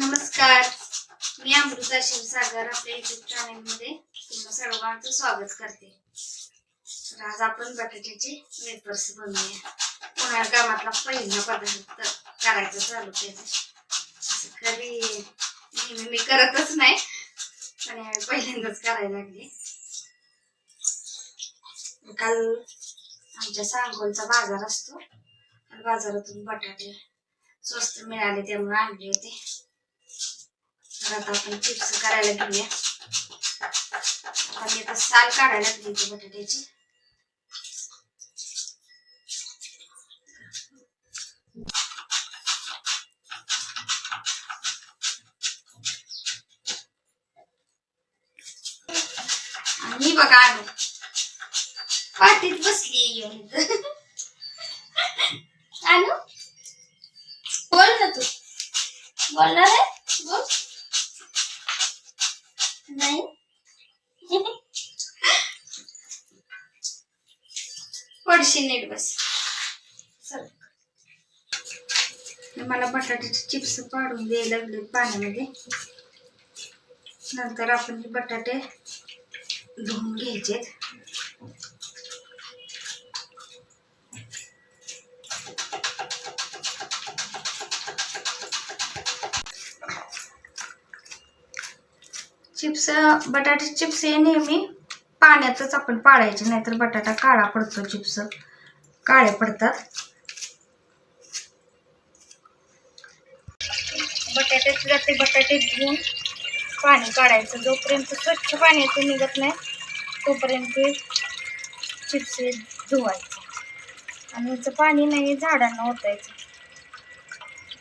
नमस्कार. मी अमृता शिवसागर आपल्या YouTube channel तुम्हा सर्वांचं स्वागत करते. तर आज आपण बटाट्याचे वेपर्स बनवूया. उन्हाळ्या कामातला पहिला पदार्थ करायचा चालू केलं असं कधी नेहमी मी करतच नाही पण यावेळी पहिल्यांदाच करायला लागले. काल आमच्या सांगोलचा बाजार असतो. बाजारातून बटाटे स्वस्त मिळाले त्यामुळे आणले होते. आता आपण चिप्स करायला घेऊया. आणि आता साल काढायला लागली बटाट्याची. आणि बघा आणू पाठीत बसली येऊन आणू बोल ना तू. बोलणार आहे पडशी नीट बस. मला बटाट्याचे चिप्स पाडून द्यायला लागले पाण्यामध्ये. नंतर आपण ते बटाटे धुवून घ्यायचे चिप्स बटाटे चिप्स हे नेहमी पाण्यातच आपण पाडायचे नाहीतर बटाटा काळा पडतो चिप्स. काळे पडतात. बटाट्याचे जाते बटाटे धुवून पाणी काढायचं. जोपर्यंत स्वच्छ पाण्याचं निघत नाही तोपर्यंत चिप्स धुवायचे. धुवायचं आणि याचं पाणी नाही झाडांना ओतायचं.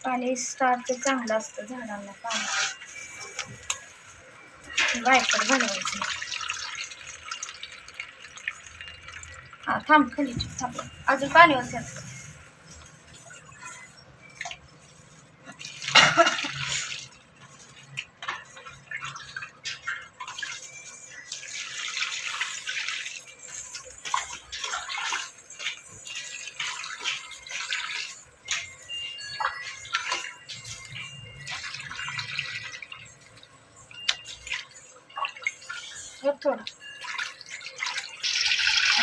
पाणी स्टार्च चांगलं असतं झाडांना पाणी. वायपर बनवायचं. हा थांब खाली ठेव, थांब अजून पाणी होतं हे थोडं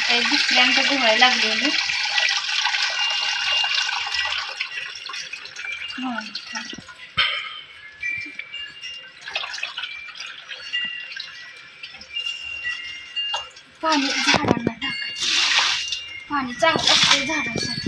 आता हे दुसऱ्यांदा धुवायला लागले मी पाणी झाडांना टाकायचं. पाणी चांगलं असते झाडांसाठी.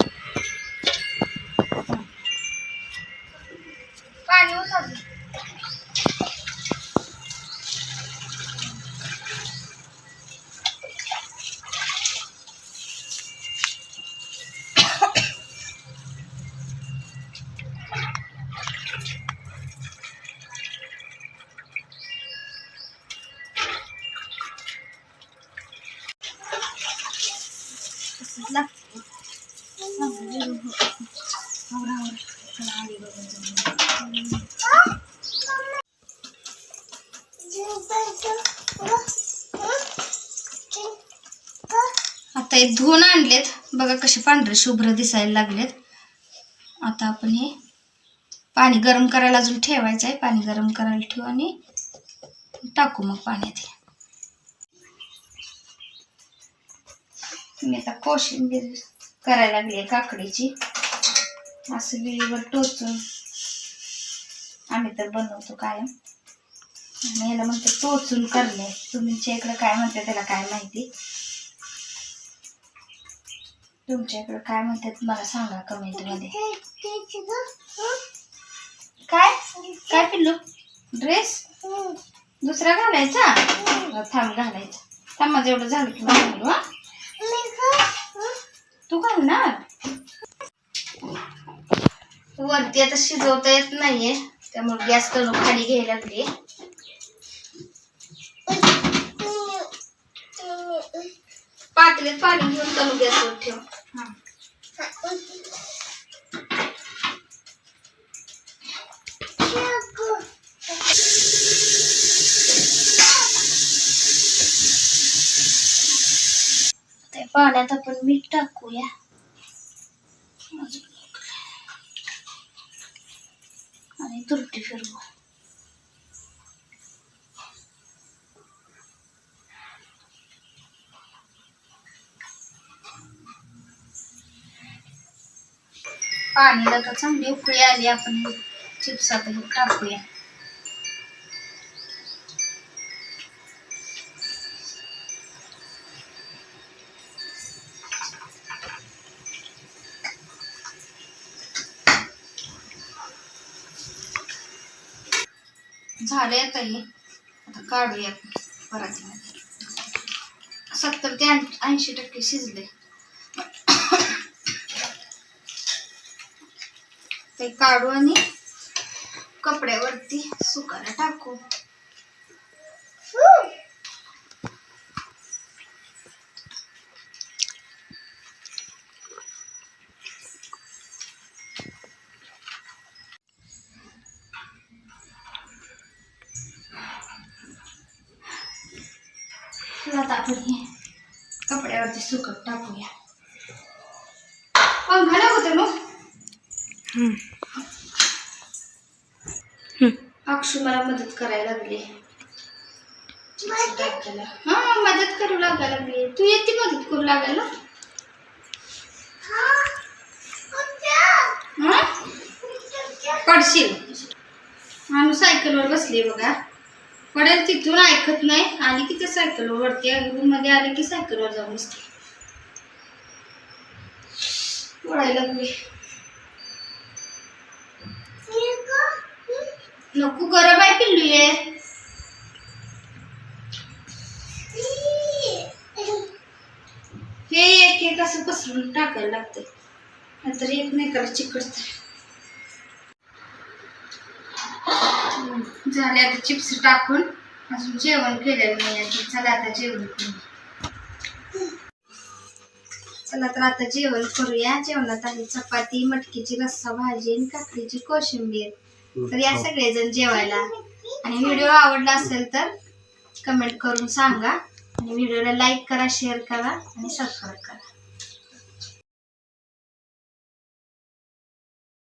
आता हे धुवून आणलेत. बघा कसे पांढरे शुभ्र दिसायला लागलेत. आता आपण हे पाणी गरम करायला अजून ठेवायचं आहे. पाणी गरम करायला ठेवू आणि टाकू मग पाण्यात मी आता कोशिंबीर करायला लागली आहे काकडीची. असं विळीवर टोचून आम्ही तर बनवतो कायम. आणि याला म्हणते टोचून करणे. तुमच्या इकडं काय म्हणते त्याला काय माहिती? तुमच्या इकडं काय म्हणतात मला सांगा कमेंटमध्ये. काय? काय पिल्लू? ड्रेस दुसरा घालायचा? थांब घालायचा. थांब माझं एवढं झालं की मला घालू हा? तू घालणार? वरती आता शिजवता येत नाहीये. त्यामुळे गॅस करून खाली घ्यायला लागली. पातळीत पाणी घेऊन करून गॅसवर ठेव. पाण्यात आपण मीठ टाकूया. आणि तुरटी फिरवू. पाणी आता चांगली उकळी आली आपण चिप्स आता हे झाले आता हे आता काढूयात परत सत्तर ते ऐंशी टक्के शिजले. ते काढू आणि कपड्यावरती सुकायला टाकू. आता आपण हे कपड्यावरती सुकत टाकूया. पंखा लागतो ना अक्षू मला मदत करायला लागली. हा मदत करू लागायला लागली. तू येते मदत करू लागायला? हा? पडशील. आम्ही सायकलवर बसली बघा. पडेल तिथून ऐकत नाही. आली की ते सायकलवर वरती रूममध्ये आले की सायकलवर जाऊन बसते. लागली. नको गरम आहे पिल्लू ये. हे एक एक असं पसरून टाकायला लागते नाहीतर एक नाही झाले आता चिप्स टाकून. अजून जेवण केलेलं नाही आता चला आता जेवण करू. चला तर आता जेवण करूया. जेवणात आहे चपाती मटकीची रस्सा भाजी आणि काकडीची कोशिंबीर. तर या सगळेजण जेवायला. आणि व्हिडिओ आवडला असेल तर कमेंट करून सांगा. आणि व्हिडिओला लाईक करा शेअर करा आणि सबस्क्राईब करा.